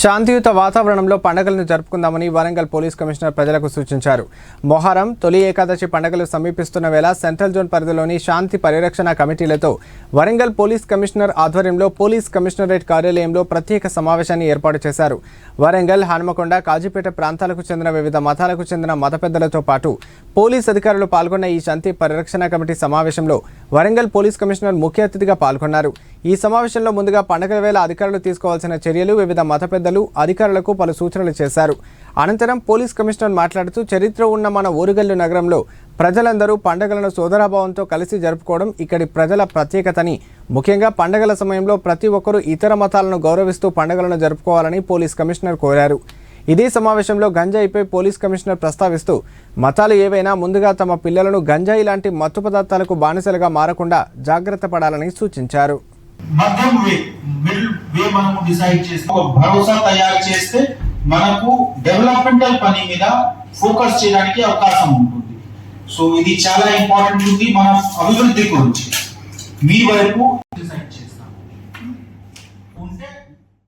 శాంతియుత వాతావరణంలో పండుగలను జరుపుకుందామని వరంగల్ పోలీస్ కమిషనర్ ప్రజలకు సూచించారు. మొహరం తొలి ఏకాదశి పండుగలు సమీపిస్తున్న వేళ సెంట్రల్ జోన్ పరిధిలోని శాంతి పరిరక్షణ కమిటీలతో వరంగల్ పోలీస్ కమిషనర్ ఆధ్వర్యంలో పోలీస్ కమిషనరేట్ కార్యాలయంలో ప్రత్యేక సమావేశాన్ని ఏర్పాటు చేశారు. వరంగల్ హనుమకొండ కాజీపేట ప్రాంతాలకు చెందిన వివిధ మతాలకు చెందిన మత పెద్దలతో పాటు పోలీస్ అధికారులు పాల్గొన్న ఈ శాంతి పరిరక్షణ కమిటీ సమావేశంలో వరంగల్ పోలీస్ కమిషనర్ ముఖ్య అతిథిగా పాల్గొన్నారు. ఈ సమావేశంలో ముందుగా పండగల వేళ అధికారులు తీసుకోవాల్సిన చర్యలు వివిధ మత పెద్దలు అధికారులకు పలు సూచనలు చేశారు. అనంతరం పోలీస్ కమిషనర్ మాట్లాడుతూ చరిత్ర ఉన్న మన ఊరుగల్లు నగరంలో ప్రజలందరూ పండగలను సోదరాభావంతో కలిసి జరుపుకోవడం ఇక్కడి ప్రజల ప్రత్యేకతని ముఖ్యంగా పండగల సమయంలో ప్రతి ఒక్కరూ ఇతర మతాలను గౌరవిస్తూ పండగలను జరుపుకోవాలని పోలీస్ కమిషనర్ కోరారు. ఇదే సమావేశంలో గంజాయిపై పోలీస్ కమిషనర్ ప్రస్తావిస్తూ మతాలు ఏవైనా ముందుగా తమ పిల్లలను గంజాయి లాంటి మత్తు పదార్థాలకు బానిసలుగా మారకుండా జాగ్రత్త పడాలని సూచించారు. మధ్యం వే మిడిల్ వే మనము డిసైడ్ చేస్తే ఒక భరోసా తయారు చేస్తే మనకు డెవలప్మెంటల్ పని మీద ఫోకస్ చేయడానికి అవకాశం ఉంటుంది. సో ఇది చాలా ఇంపార్టెంట్ ఉంది మన అభివృద్ధి గురించి. మీ వరకు డిసైడ్ చేస్తాం. ఉంటే